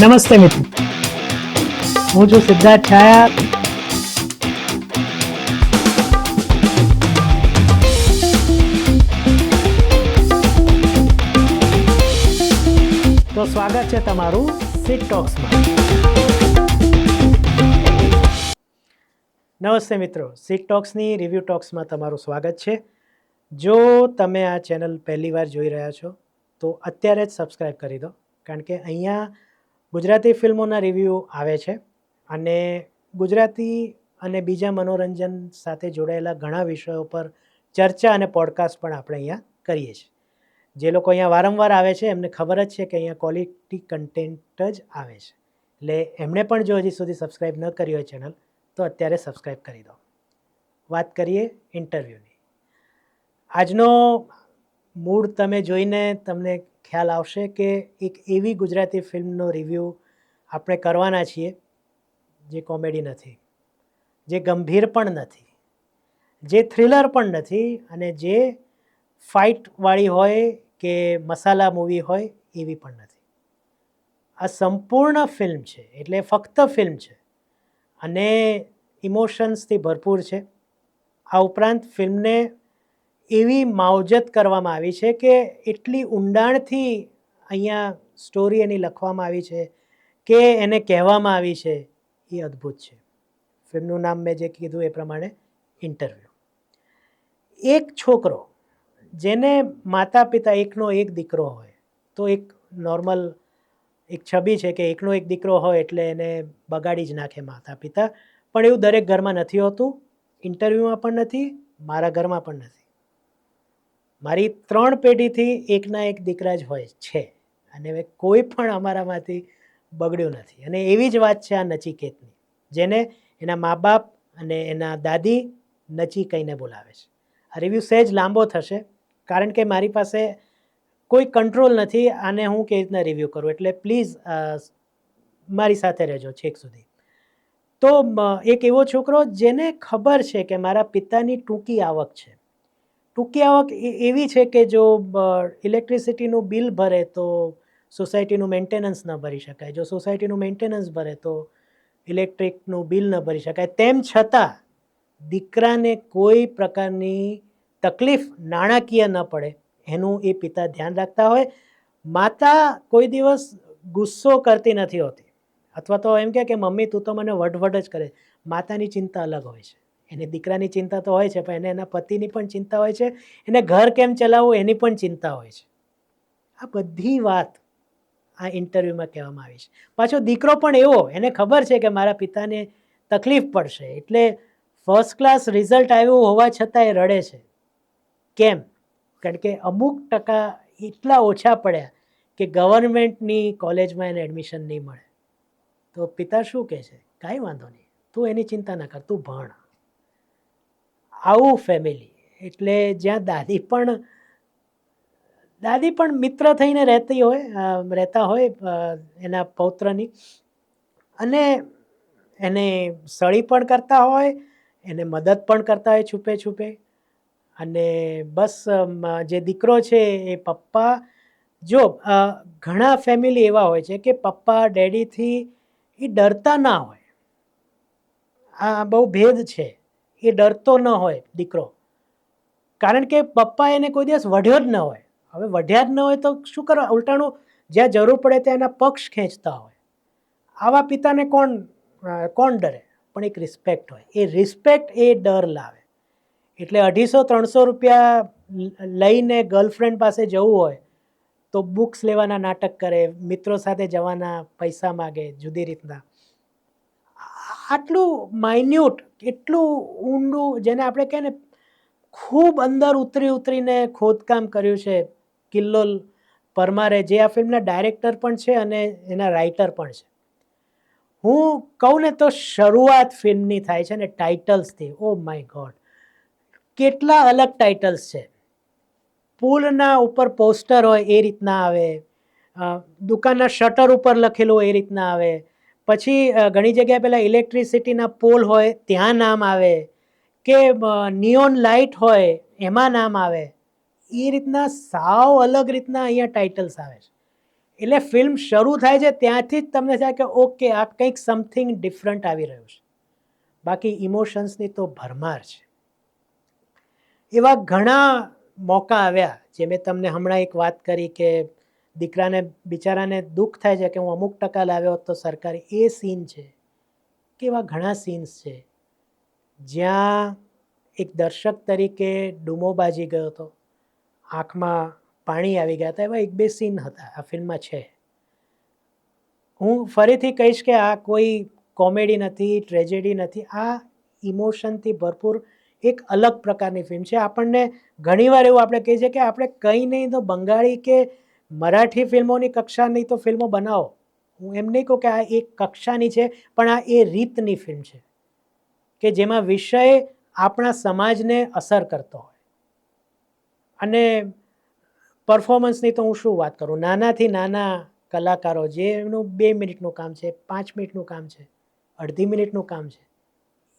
નમસ્તે મિત્રો. હું છું સિદ્ધાર્થ છાયા. તો સ્વાગત છે તમારું સિટ ટોક્સમાં નમસ્તે મિત્રો. સિટ ટોક્સની રિવ્યૂ ટોક્સમાં તમારું સ્વાગત છે. જો તમે આ ચેનલ પહેલી વાર જોઈ રહ્યા છો, તો અત્યારે જ સબસ્ક્રાઈબ કરી દો. કારણ કે અહીંયા ગુજરાતી ફિલ્મોના રિવ્યૂ આવે છે અને ગુજરાતી અને બીજા મનોરંજન સાથે જોડાયેલા ઘણા વિષયો પર ચર્ચા અને પોડકાસ્ટ પણ આપણે અહીંયા કરીએ છીએ. જે લોકો અહીંયા વારંવાર આવે છે, એમને ખબર જ છે કે અહીંયા ક્વોલિટી કન્ટેન્ટ જ આવે છે. એટલે એમણે પણ જો હજી સુધી સબસ્ક્રાઈબ ન કરી હોય ચેનલ તો અત્યારે સબસ્ક્રાઈબ કરી દો. વાત કરીએ ઇન્ટરવ્યૂની આજનો મૂડ તમે જોઈને તમને ખ્યાલ આવશે કે એક એવી ગુજરાતી ફિલ્મનો રિવ્યૂ આપણે કરવાના છીએ જે કોમેડી નથી, જે ગંભીર પણ નથી, જે થ્રિલર પણ નથી અને જે ફાઇટવાળી હોય કે મસાલા મૂવી હોય એવી પણ નથી. આ સંપૂર્ણ ફિલ્મ છે, એટલે ફક્ત ફિલ્મ છે અને ઇમોશન્સથી ભરપૂર છે. આ ઉપરાંત ફિલ્મને એવી માવજત કરવામાં આવી છે કે એટલી ઊંડાણથી અહીંયા સ્ટોરી એની લખવામાં આવી છે કે એને કહેવામાં આવી છે, એ અદ્ભુત છે. ફિલ્મનું નામ મેં જે કીધું એ પ્રમાણે ઇન્ટરવ્યૂ એક છોકરો જેને માતા પિતા એકનો એક દીકરો હોય, તો એક નોર્મલ એક છબી છે કે એકનો એક દીકરો હોય એટલે એને બગાડી જ નાખે માતા પિતા. પણ એવું દરેક ઘરમાં નથી હોતું ઇન્ટરવ્યૂમાં પણ નથી, મારા ઘરમાં પણ નથી. મારી ત્રણ પેઢીથી એકના એક દીકરા જ હોય છે અને હવે કોઈ પણ અમારામાંથી બગડ્યું નથી. અને એવી જ વાત છે આ નચિકેતની, જેને એના મા બાપ અને એના દાદી નચી કહીને બોલાવે છે. આ રિવ્યૂ સહેજ લાંબો થશે, કારણ કે મારી પાસે કોઈ કંટ્રોલ નથી, આને હું કેવી રીતના રિવ્યૂ કરું? એટલે પ્લીઝ મારી સાથે રહેજો છેક સુધી. તો એક એવો છોકરો જેને ખબર છે કે મારા પિતાની ટૂંકી આવક છે. ટૂંકી આવક એવી છે કે જો ઇલેક્ટ્રિસિટીનું બિલ ભરે તો સોસાયટીનું મેન્ટેનન્સ ન ભરી શકાય. જો સોસાયટીનું મેન્ટેનન્સ ભરે તો ઇલેક્ટ્રિકનું બિલ ન ભરી શકાય. તેમ છતાં દીકરાને કોઈ પ્રકારની તકલીફ નાણાકીય ન પડે, એનું એ પિતા ધ્યાન રાખતા હોય. માતા કોઈ દિવસ ગુસ્સો કરતી નથી હોતી. અથવા તો એમ કે, મમ્મી, તું તો મને વઢવઢ જ કરે. માતાની ચિંતા અલગ હોય છે. એને દીકરાની ચિંતા તો હોય છે, પણ એને એના પતિની પણ ચિંતા હોય છે. એને ઘર કેમ ચલાવવું એની પણ ચિંતા હોય છે. આ બધી વાત આ ઇન્ટરવ્યૂમાં કહેવામાં આવી છે. પાછો દીકરો પણ એવો, એને ખબર છે કે મારા પિતાને તકલીફ પડશે, એટલે ફર્સ્ટ ક્લાસ રિઝલ્ટ આવ્યું હોવા છતાં એ રડે છે. કેમ? કારણ કે અમુક ટકા એટલા ઓછા પડ્યા કે ગવર્મેન્ટની કોલેજમાં એને એડમિશન નહીં મળે. તો પિતા શું કહે છે? કાંઈ વાંધો નહીં. તું એની ચિંતા ના કર, તું ભણ. આવું ફેમિલી એટલે જ્યાં દાદી પણ દાદી પણ મિત્ર થઈને રહેતી હોય રહેતા હોય એના પૌત્રની. અને એને સળી પણ કરતા હોય, એને મદદ પણ કરતા હોય છુપે છુપે. અને બસ જે દીકરો છે એ પપ્પા, જો ઘણા ફેમિલી એવા હોય છે કે પપ્પા, ડેડીથી એ ડરતા ના હોય. આ બહુ ભેદ છે. એ ડરતો ન હોય દીકરો. કારણ કે પપ્પા એને કોઈ દિવસ વઢ્યો જ ન હોય. હવે વઢ્યા જ ન હોય તો શું કરવા? ઉલટાણું જ્યાં જરૂર પડે ત્યાં એના પક્ષ ખેંચતા હોય. આવા પિતાને કોણ કોણ ડરે? પણ એક રિસ્પેક્ટ હોય. એ રિસ્પેક્ટ એ ડર લાવે. એટલે અઢીસો, ત્રણસો રૂપિયા લઈને ગર્લફ્રેન્ડ પાસે જવું હોય તો બુક્સ લેવાના નાટક કરે, મિત્રો સાથે જવાના પૈસા માગે, જુદી રીતના. આટલું માઇન્યુટ એટલું ઊંડું જેને આપણે કહે ને, ખૂબ અંદર ઉતરી ઉતરીને ખોદકામ કર્યું છે કિલ્લોલ પરમારે, જે આ ફિલ્મના ડાયરેક્ટર પણ છે અને એના રાઇટર પણ છે. હું કહું ને તો શરૂઆત ફિલ્મની થાય છે ને ટાઇટલ્સથી ઓ માય ગોડ કેટલા અલગ ટાઇટલ્સ છે. પુલના ઉપર પોસ્ટર હોય એ રીતના આવે. દુકાનના શટર ઉપર લખેલું એ રીતના આવે. પછી ઘણી જગ્યાએ પેલા ઇલેક્ટ્રિસિટીના પોલ હોય, ત્યાં નામ આવે કે નિયોન લાઇટ હોય, એમાં નામ આવે. એ રીતના સાવ અલગ રીતના અહીંયા ટાઇટલ્સ આવે છે. એટલે ફિલ્મ શરૂ થાય છે ત્યાંથી જ તમને થાય કે, ઓકે, આ કંઈક સમથિંગ ડિફરન્ટ આવી રહ્યું છે. બાકી ઇમોશન્સની તો ભરમાર છે. એવા ઘણા મોકા આવ્યા, જે મેં તમને હમણાં એક વાત કરી કે દીકરાને, બિચારાને દુઃખ થાય છે કે હું અમુક ટકા લાવ્યો હોત તો સરકારી એ સીન છે કે એવા ઘણા સીન્સ છે. જ્યાં એક દર્શક તરીકે ડૂમો બાજી ગયો હતો. આંખમાં પાણી આવી ગયા હતા, એવા એક બે સીન હતા, આ ફિલ્મમાં છે. હું ફરીથી કહીશ કે આ કોઈ કોમેડી નથી ટ્રેજેડી નથી, આ ઇમોશનથી ભરપૂર એક અલગ પ્રકારની ફિલ્મ છે. આપણને ઘણીવાર એવું આપણે કહીએ છીએ કે આપણે કંઈ નહીં તો બંગાળી કે મરાઠી ફિલ્મોની કક્ષાની તો ફિલ્મો બનાવો. હું એમ નહીં કહું કે આ એક કક્ષાની છે, પણ આ એ રીતની ફિલ્મ છે કે જેમાં વિષય આપણા સમાજને અસર કરતો હોય. અને પરફોર્મન્સની તો હું શું વાત કરું? નાનાથી નાના કલાકારો જે એમનું બે મિનિટનું કામ છે, પાંચ મિનિટનું કામ છે, અડધી મિનિટનું કામ છે,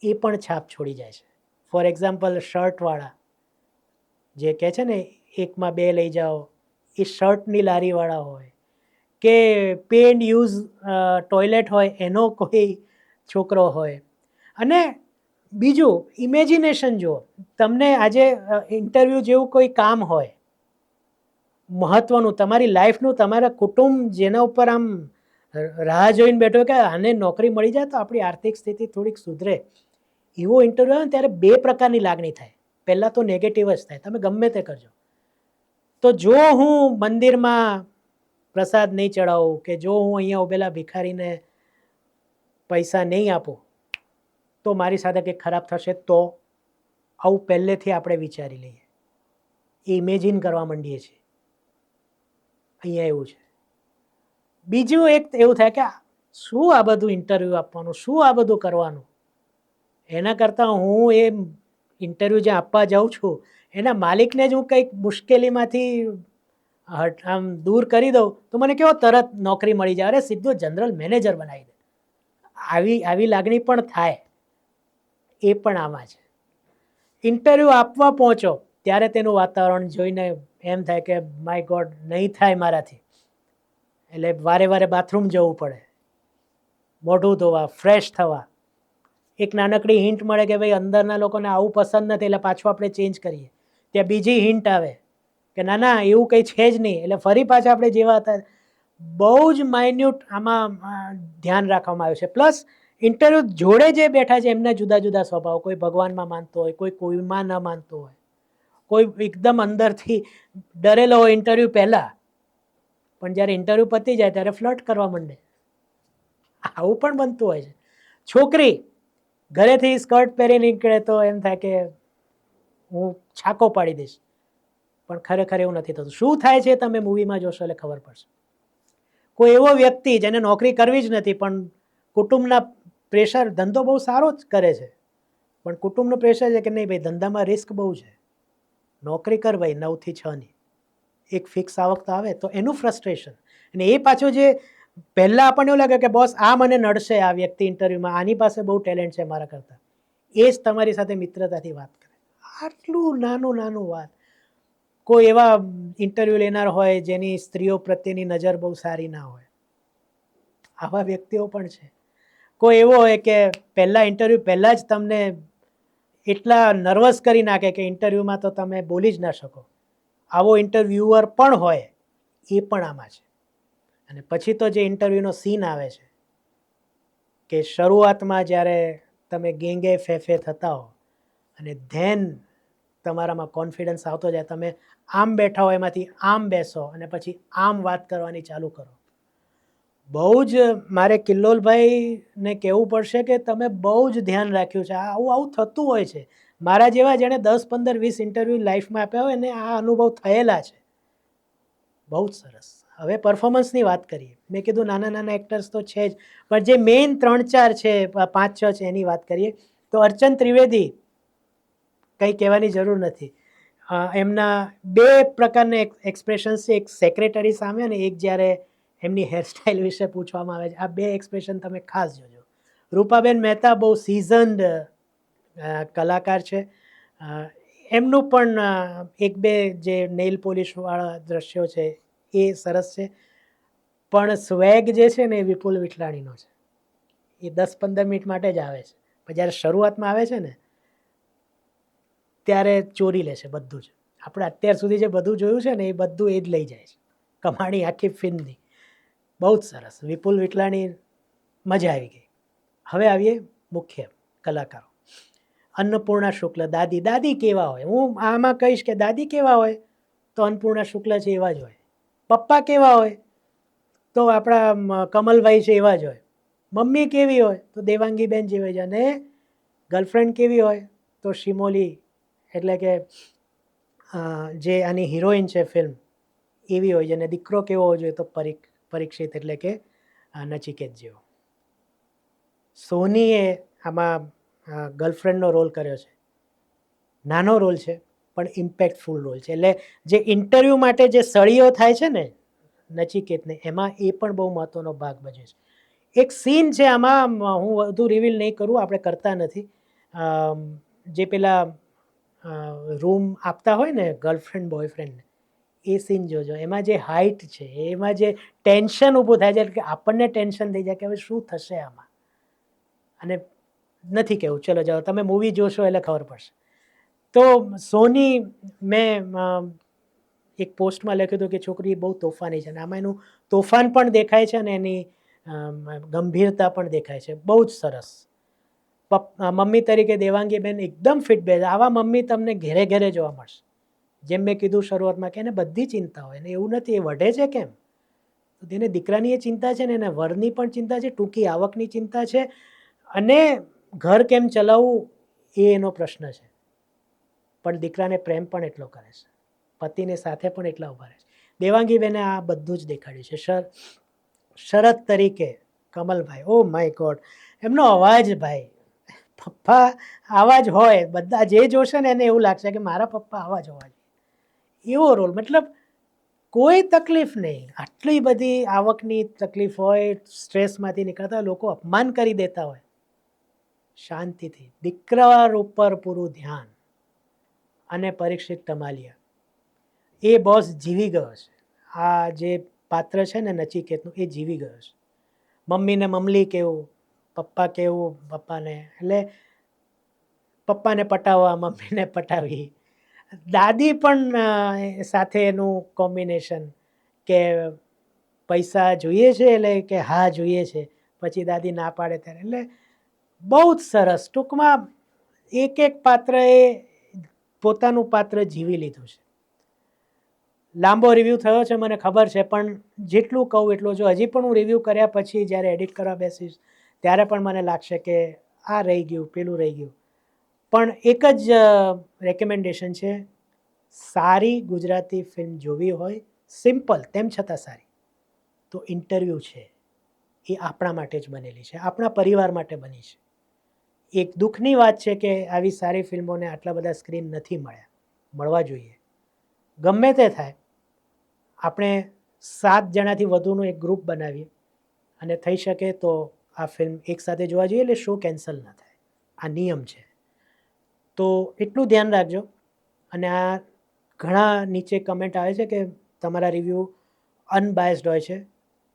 એ પણ છાપ છોડી જાય છે. ફોર એક્ઝામ્પલ શર્ટવાળા જે કહે છે ને, એકમાં બે લઈ જાઓ એ શર્ટની લારીવાળા હોય કે પે એન્ડ યુઝ ટોયલેટ હોય એનો કોઈ છોકરો હોય. અને બીજું, ઇમેજિનેશન જુઓ. તમને આજે ઇન્ટરવ્યૂ જેવું કોઈ કામ હોય મહત્ત્વનું તમારી લાઈફનું, તમારા કુટુંબ જેના ઉપર આમ રાહ જોઈને બેઠો કે આને નોકરી મળી જાય તો આપણી આર્થિક સ્થિતિ થોડીક સુધરે. એવો ઇન્ટરવ્યૂ આવે ત્યારે બે પ્રકારની લાગણી થાય. પહેલાં તો નેગેટિવ જ થાય. તમે ગમે તે કરજો. તો જો હું મંદિરમાં પ્રસાદ નહીં ચડાવું કે જો હું અહીંયા ઉભેલા ભિખારીને પૈસા નહીં આપું, તો મારી સાથે કંઈક ખરાબ થશે તો? આવું પહેલેથી આપણે વિચારી લઈએ. એ ઇમેજિન કરવા માંડીએ છીએ. અહીંયા એવું છે. બીજું એક એવું થાય કે શું આ બધું ઇન્ટરવ્યૂ આપવાનું, શું આ બધું કરવાનું? એના કરતાં હું એ ઇન્ટરવ્યૂ જ્યાં આપવા જાઉં છું એના માલિકને જ હું કંઈક મુશ્કેલીમાંથી આમ દૂર કરી દઉં, તો મને કેવો તરત નોકરી મળી જાય. અરે, સીધો જનરલ મેનેજર બનાવી દે. આવી આવી લાગણી પણ થાય. એ પણ આમાં છે. ઇન્ટરવ્યૂ આપવા પહોંચો, ત્યારે તેનું વાતાવરણ જોઈને એમ થાય કે, માય ગોડ, નહીં થાય મારાથી. એટલે વારે વારે બાથરૂમ જવું પડે. મોઢું ધોવા, ફ્રેશ થવા. એક નાનકડી હિન્ટ મળે કે, ભાઈ, અંદરના લોકોને આવું પસંદ નથી, એટલે પાછું આપણે ચેન્જ કરીએ. ત્યાં બીજી હિન્ટ આવે કે ના ના, એવું કંઈ છે જ નહીં. એટલે ફરી પાછા આપણે જેવા હતા, બહુ જ માઇન્યુટ આમાં ધ્યાન રાખવામાં આવ્યું છે. પ્લસ ઇન્ટરવ્યૂ જોડે જે બેઠા છે, એમના જુદા જુદા સ્વભાવ. કોઈ ભગવાનમાં માનતો હોય, કોઈ કોઈમાં ન માનતો હોય. કોઈ એકદમ અંદરથી ડરેલો હોય ઇન્ટરવ્યૂ પહેલાં. પણ જ્યારે ઇન્ટરવ્યૂ પતી જાય, ત્યારે ફ્લર્ટ કરવા માંડે. આવું પણ બનતું હોય છે. છોકરી ઘરેથી સ્કર્ટ પહેરી નીકળે તો એમ થાય કે હું છાકો પાડી દઈશ. પણ ખરેખર એવું નથી થતું. શું થાય છે તમે મૂવીમાં જોશો એટલે ખબર પડશે. કોઈ એવો વ્યક્તિ જેને નોકરી કરવી જ નથી, પણ કુટુંબના પ્રેશર ધંધો બહુ સારો જ કરે છે. પણ કુટુંબનું પ્રેશર છે કે નહીં ભાઈ, ધંધામાં રિસ્ક બહુ છે. નોકરી કર ભાઈ, નવથી છની એક ફિક્સ આવક તો આવે તો એનું ફ્રસ્ટ્રેશન અને એ પાછું જે પહેલાં આપણને એવું લાગે કે બોસ આ મને નડશે આ વ્યક્તિ ઇન્ટરવ્યૂમાં આની પાસે બહુ ટેલેન્ટ છે મારા કરતાં. એ જ તમારી સાથે મિત્રતાથી વાત કરે. આટલું નાનું નાનું વાત. કોઈ એવા ઇન્ટરવ્યૂ લેનાર હોય જેની સ્ત્રીઓ પ્રત્યેની નજર બહુ સારી ના હોય. આવા વ્યક્તિઓ પણ છે. કોઈ એવો હોય કે પહેલાં ઇન્ટરવ્યૂ પહેલાં જ તમને એટલા નર્વસ કરી નાખે કે ઇન્ટરવ્યૂમાં તો તમે બોલી જ ના શકો. આવો ઇન્ટરવ્યુઅર પણ હોય એ પણ આમાં છે. અને પછી તો જે ઇન્ટરવ્યૂનો સીન આવે છે કે શરૂઆતમાં જ્યારે તમે ગેંગે ફેફે થતા હો અને ધેન તમારામાં કોન્ફિડન્સ આવતો જાય, તમે આમ બેઠા હો એમાંથી આમ બેસો અને પછી આમ વાત કરવાની ચાલુ કરો. બહુ જ મારે કિલ્લોલભાઈને કહેવું પડશે કે તમે બહુ જ ધ્યાન રાખ્યું છે. આવું આવું થતું હોય છે. મારા જેવા જેણે દસ, પંદર, વીસ ઇન્ટરવ્યૂ લાઈફમાં આપ્યા હોય એને આ અનુભવ થયેલા છે. બહુ જ સરસ. હવે પરફોર્મન્સની વાત કરીએ. મેં કીધું નાના નાના એક્ટર્સ તો છે જ. પણ જે મેઇન ત્રણ, ચાર છે પાંચ, છ છે એની વાત કરીએ તો અર્ચન ત્રિવેદી કંઈ કહેવાની જરૂર નથી. એમના બે પ્રકારના એક્સપ્રેશન્સ છે, એક સેક્રેટરી સામે અને એક જ્યારે એમની હેરસ્ટાઇલ વિશે પૂછવામાં આવે છે. આ બે એક્સપ્રેશન તમે ખાસ જોજો. રૂપાબેન મહેતા બહુ સિઝન્ડ કલાકાર છે. એમનું પણ એક બે જે નેઇલ પોલિશવાળા દ્રશ્યો છે એ સરસ છે. પણ સ્વેગ જે છે ને એ વિપુલ વિઠલાણીનો છે. એ દસ પંદર મિનિટ માટે જ આવે છે. પણ જ્યારે શરૂઆતમાં આવે છે ને ત્યારે ચોરી લે છે બધું જ. આપણે અત્યાર સુધી જે બધું જોયું છે ને, એ બધું એ જ લઈ જાય છે. કમાણી આખી ફિલ્મની. બહુ જ સરસ. વિપુલ વિઠલાણી મજા આવી ગઈ. હવે આવીએ મુખ્ય કલાકારો. અન્નપૂર્ણા શુક્લ. દાદી દાદી કેવા હોય? હું આમાં કહીશ કે દાદી કેવા હોય, તો અન્નપૂર્ણા શુક્લ છે એવા જ હોય. પપ્પા કેવા હોય, તો આપણા કમલભાઈ છે એવા જ હોય. મમ્મી કેવી હોય, તો દેવાંગીબેન જેવી જ અને ગર્લફ્રેન્ડ કેવી હોય, તો શિમોલી એટલે કે જે આની હિરોઈન છે ફિલ્મ એવી હોય છે. અને દીકરો કેવો હોવો જોઈએ તો પરીક, પરીક્ષિત એટલે કે નચિકેત જેવો. સોનીએ આમાં ગર્લફ્રેન્ડનો રોલ કર્યો છે. નાનો રોલ છે, પણ ઇમ્પેક્ટફુલ રોલ છે. એટલે જે ઇન્ટરવ્યૂ માટે જે સળીઓ થાય છે ને, નચિકેતને, એમાં એ પણ બહુ મહત્ત્વનો ભાગ ભજવે છે. એક સીન છે આમાં, હું વધુ રિવીલ નહીં કરું, આપણે કરતા નથી. જે પેલા રૂમ આપતા હોય ને ગર્લફ્રેન્ડ બોયફ્રેન્ડને એ સીન જોજો. એમાં જે હાઇટ છે, એમાં જે ટેન્શન ઊભું થાય છે કે આપણને ટેન્શન થઈ જાય કે હવે શું થશે આમાં? અને નથી કહેવું ચલો, જાઓ. તમે મૂવી જોશો એટલે ખબર પડશે. તો સોની મેં એક પોસ્ટમાં લખ્યું હતું કે છોકરી બહુ તોફાની છે અને આમાં એનું તોફાન પણ દેખાય છે અને એની ગંભીરતા પણ દેખાય છે. બહુ જ સરસ. મમ્મી તરીકે દેવાંગીબેન એકદમ ફિટ બે આવા મમ્મી તમને ઘેરે ઘેરે જોવા મળશે. જેમ મેં કીધું શરૂઆતમાં કે એને બધી ચિંતા હોય અને એવું નથી, એ વઢે છે કેમ? તો તેને દીકરાની એ ચિંતા છે ને એને વરની પણ ચિંતા છે, ટૂંકી આવકની ચિંતા છે અને ઘર કેમ ચલાવવું એ એનો પ્રશ્ન છે. પણ દીકરાને પ્રેમ પણ એટલો કરે છે. પતિને સાથે પણ એટલા ઊભા રહે છે. દેવાંગીબેને આ બધું જ દેખાડ્યું છે. શર શરદ તરીકે કમલભાઈ, ઓ માય ગોડ, એમનો અવાજ ભાઈ પપ્પા આવા જ હોય. બધા જે જોશે ને એને એવું લાગશે કે મારા પપ્પા આવા જ હોવા જોઈએ. એવો રોલ. મતલબ કોઈ તકલીફ નહીં. આટલી બધી આવકની તકલીફ હોય, સ્ટ્રેસમાંથી નીકળતા લોકો અપમાન કરી દેતા હોય. શાંતિથી. દીકરા ઉપર પૂરું ધ્યાન. અને પરીક્ષિત તમાલિયા. એ બોસ જીવી ગયો છે. આ જે પાત્ર છે ને નચિકેતનું, એ જીવી ગયો છે. મમ્મીને મમલી કેવું? પપ્પા કેવું? પપ્પાને, એટલે પપ્પાને પટાવવા, મમ્મીને પટાવી. દાદી પણ સાથે એનું કોમ્બિનેશન કે પૈસા જોઈએ છે એટલે કે હા જોઈએ છે. પછી દાદી ના પાડે ત્યારે. એટલે બહુ જ સરસ. ટૂંકમાં એક એક પાત્રએ પોતાનું પાત્ર જીવી લીધું છે. લાંબો રિવ્યૂ થયો છે, મને ખબર છે, પણ જેટલું કહું એટલું. જો હજી પણ હું રિવ્યૂ કર્યા પછી જ્યારે એડિટ કરવા બેસીશ ત્યારે પણ મને લાગશે કે આ રહી ગયું, પેલું રહી ગયું. પણ એક જ રેકમેન્ડેશન છે, સારી ગુજરાતી ફિલ્મ જોવી હોય સિમ્પલ તેમ છતાં સારી. તો ઇન્ટરવ્યૂ છે, એ આપણા માટે જ બનેલી છે, આપણા પરિવાર માટે બની છે. એક દુઃખની વાત છે કે આવી સારી ફિલ્મોને આટલા બધા સ્ક્રીન નથી મળ્યા, મળવા જોઈએ. ગમે તે થાય, આપણે સાત જણાથી વધુનું એક ગ્રુપ બનાવીએ, અને થઈ શકે તો આ ફિલ્મ એકસાથે જોવા જોઈએ એટલે શો કેન્સલ ન થાય. આ નિયમ છે. તો એટલું ધ્યાન રાખજો. અને આ ઘણા નીચે કમેન્ટ આવે છે કે તમારા રિવ્યૂ અનબાયસ્ડ હોય છે.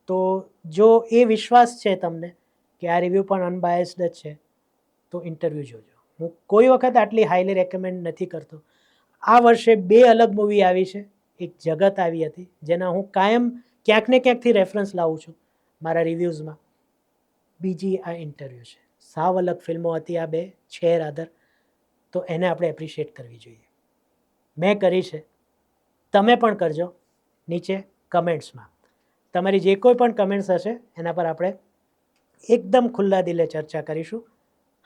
તો જો એ વિશ્વાસ છે તમને કે આ રિવ્યૂ પણ અનબાયસ્ડ જ છે, તો ઇન્ટરવ્યૂ જોજો. હું કોઈ વખત આટલી હાઈલી રેકમેન્ડ નથી કરતો. આ વર્ષે બે અલગ મૂવી આવી છે. એક જગત આવી હતી, જેના હું કાયમ ક્યાંક ને ક્યાંકથી રેફરન્સ લાવું છું મારા રિવ્યૂઝમાં બીજી આ ઇન્ટરવ્યૂ છે. સાવ અલગ ફિલ્મો હતી આ બે, છે રાધર તો એને આપણે એપ્રિશિએટ કરવી જોઈએ. મેં કરી છે. તમે પણ કરજો નીચે કમેન્ટ્સમાં તમારી જે કોઈ પણ કમેન્ટ્સ હશે, એના પર આપણે એકદમ ખુલ્લા દિલે ચર્ચા કરીશું.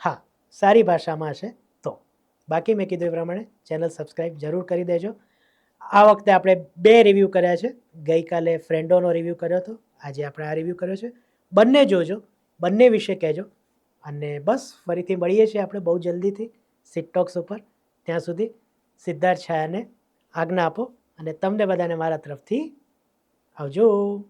હા, સારી ભાષામાં હશે તો. બાકી મેં કીધું એ પ્રમાણે ચેનલ સબસ્ક્રાઈબ જરૂર કરી દેજો. આ વખતે આપણે બે રિવ્યૂ કર્યા છે. ગઈકાલે ફ્રેન્ડોનો રિવ્યૂ કર્યો હતો. આજે આપણે આ રિવ્યૂ કર્યો છે. બંને જોજો. બંને વિશે કહેજો. અને બસ, ફરીથી મળીએ છીએ આપણે બહુ જલ્દીથી સિટટોક્સ ઉપર. ત્યાં સુધી સિદ્ધાર્થ છાયાને આજ્ઞા આપો અને તમને બધાને મારા તરફથી આવજો.